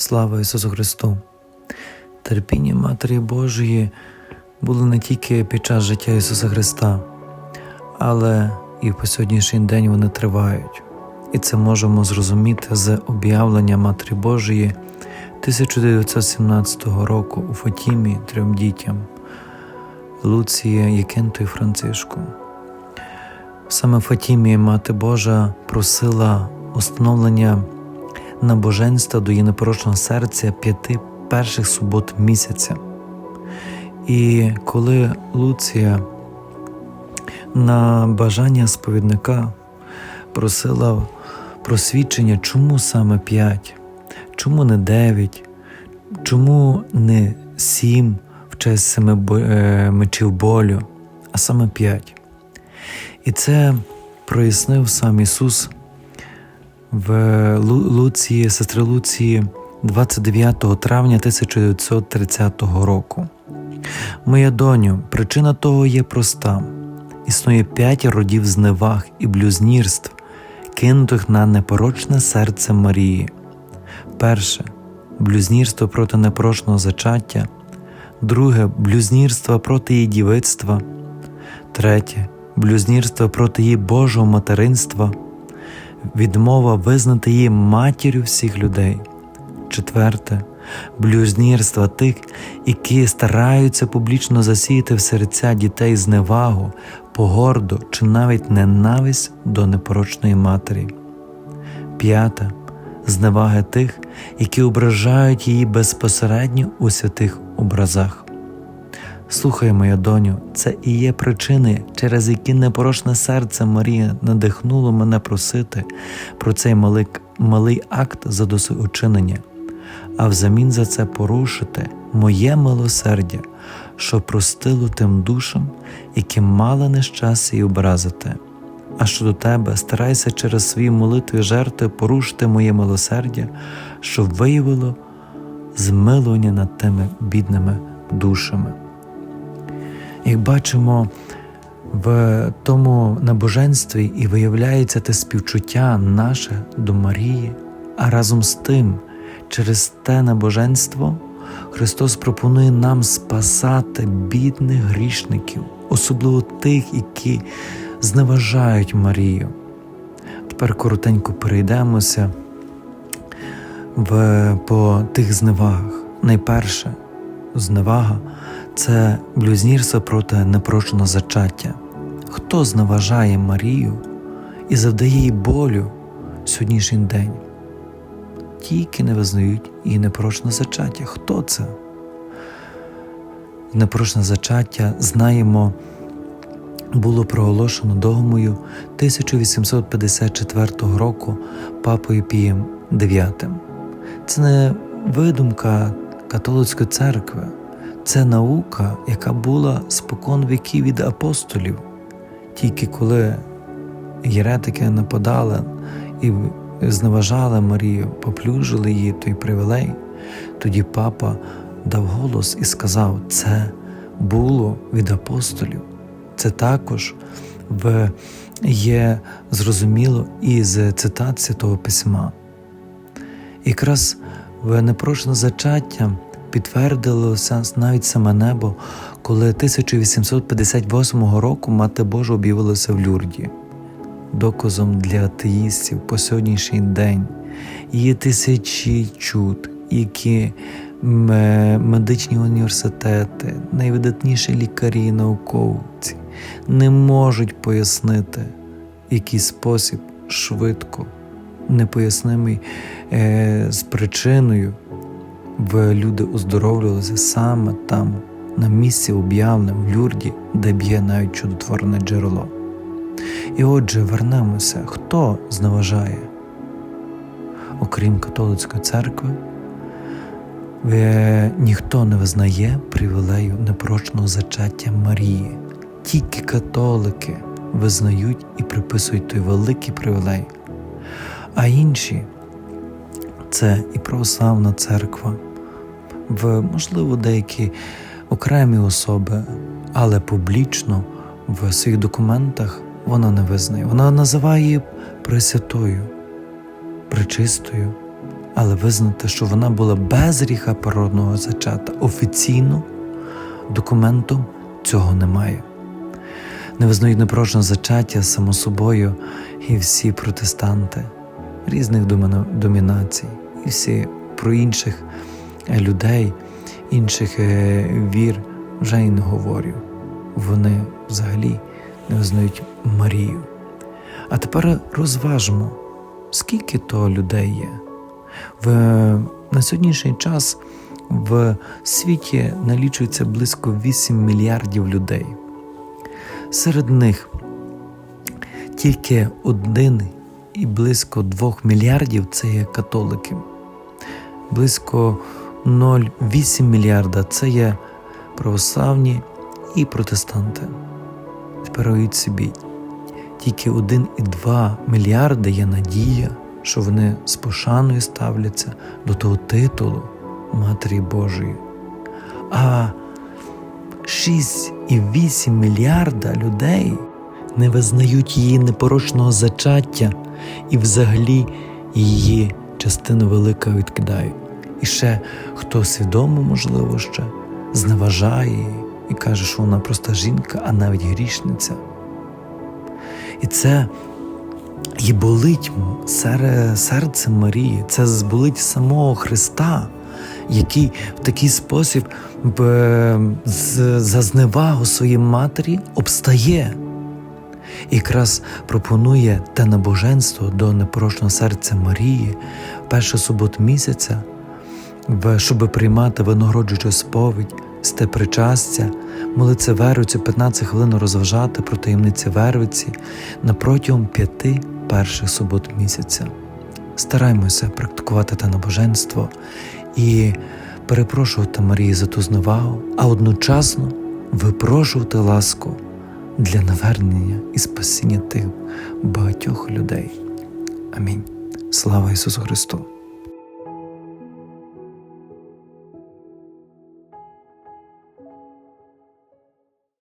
Слава Ісусу Христу! Терпіння Матері Божої було не тільки під час життя Ісуса Христа, але і по сьогоднішній день вони тривають. І це можемо зрозуміти з об'явлення Матері Божої 1917 року у Фатімі трьом дітям Луція, Єкенту і Францишку. Саме Фатімі Мати Божа просила установлення набоженства до її непорочного серця п'яти перших субот місяця. І коли Луція на бажання сповідника просила про свідчення, чому саме п'ять, чому не дев'ять, чому не сім в честь семи е, мечів болю, а саме п'ять. І це прояснив сам Ісус в Лу- Луції, сестри Луції 29 травня 1930 року. Моя доню, причина того є проста: існує п'ять родів зневаг і блюзнірств, кинутих на непорочне серце Марії. Перше блюзнірство проти непорочного зачаття, друге блюзнірство проти її дівицтва, третє блюзнірство проти її Божого материнства, відмова визнати її матір'ю всіх людей. Четверте блюзнірства тих, які стараються публічно засіяти в серця дітей зневагу, погорду чи навіть ненависть до непорочної матері. П'яте зневаги тих, які ображають її безпосередньо у святих образах. Слухай, моя доню, це і є причини, через які непорочне серце Марія надихнуло мене просити про цей малий, малий акт задосеучинення, а взамін за це порушити моє милосердя, що простило тим душам, які мали нещастя і образити. А щодо тебе, старайся через свої молитви жертви порушити моє милосердя, що виявило змилування над тими бідними душами. Як бачимо, в тому набоженстві і виявляється те співчуття наше до Марії, а разом з тим, через те набоженство Христос пропонує нам спасати бідних грішників, особливо тих, які зневажають Марію. Тепер коротенько перейдемося в, по тих зневагах. Найперше зневага це блюзнірство проти непроченого зачаття. Хто зневажає Марію і завдає їй болю сьогоднішній день? Тільки не визнають її непорочне зачаття. Хто це? Непорочне зачаття знаємо, було проголошено догмою 1854 року Папою Пієм IX. Це не видумка католицької церкви, це наука, яка була спокон віків від апостолів. Тільки коли єретики нападали і зневажали Марію, поплюжили її той привілей, тоді папа дав голос і сказав: це було від апостолів. Це також в, є зрозуміло із цитат Святого Письма. Якраз в непрошене зачаття підтвердилося навіть саме небо, коли 1858 року Мати Божа об'явилася в Люрді. Доказом для атеїстів по сьогоднішній день є тисячі чуд, які медичні університети, найвидатніші лікарі і науковці не можуть пояснити, який спосіб швидко, непояснимий е- з причиною в люди оздоровлювалися саме там, на місці об'явлене в Люрді, де б'є навіть чудотворне джерело. І отже, вернемося, хто зневажає, окрім католицької церкви, ніхто не визнає привілею непрочного зачаття Марії. Тільки католики визнають і приписують той великий привілей, а інші це і православна церква, в можливо деякі окремі особи, але публічно в своїх документах вона не визнає. Вона називає її Пресвятою, Пречистою, але визнати, що вона була без гріха природного зачата. Офіційно документом цього немає. Не визнають непорочне зачаття само собою і всі протестанти різних домінацій, і всі про інших людей, інших е, вір вже й не говорю. Вони взагалі не визнають Марію. А тепер розважимо, скільки то людей є. В, на сьогоднішній час в світі налічується близько 8 мільярдів людей. Серед них тільки один і близько 2 мільярдів це є католики. Близько 0,8 мільярда це є православні і протестанти. Тепер уявіть собі, тільки 1,2 мільярди є надія, що вони з пошаною ставляться до того титулу Матері Божої. А 6,8 мільярда людей не визнають її непорочного зачаття і взагалі її частину велика відкидають. І ще хто свідомо, можливо, ще зневажає її і каже, що вона просто жінка, а навіть грішниця. І це і болить серце Марії, це зболить самого Христа, який в такий спосіб за зневагу своїй матері обстає. І якраз пропонує те набоженство до непорочного серця Марії першу суботу місяця, щоб приймати винагороджуючу сповідь, сте причастя, молитися вервицю 15 хвилин розважати про таємниці вервиці на протягом п'яти перших субот місяця. Стараймося практикувати те набоженство і перепрошувати Марії за ту зневагу, а одночасно випрошувати ласку для навернення і спасіння тих багатьох людей. Амінь. Слава Ісусу Христу!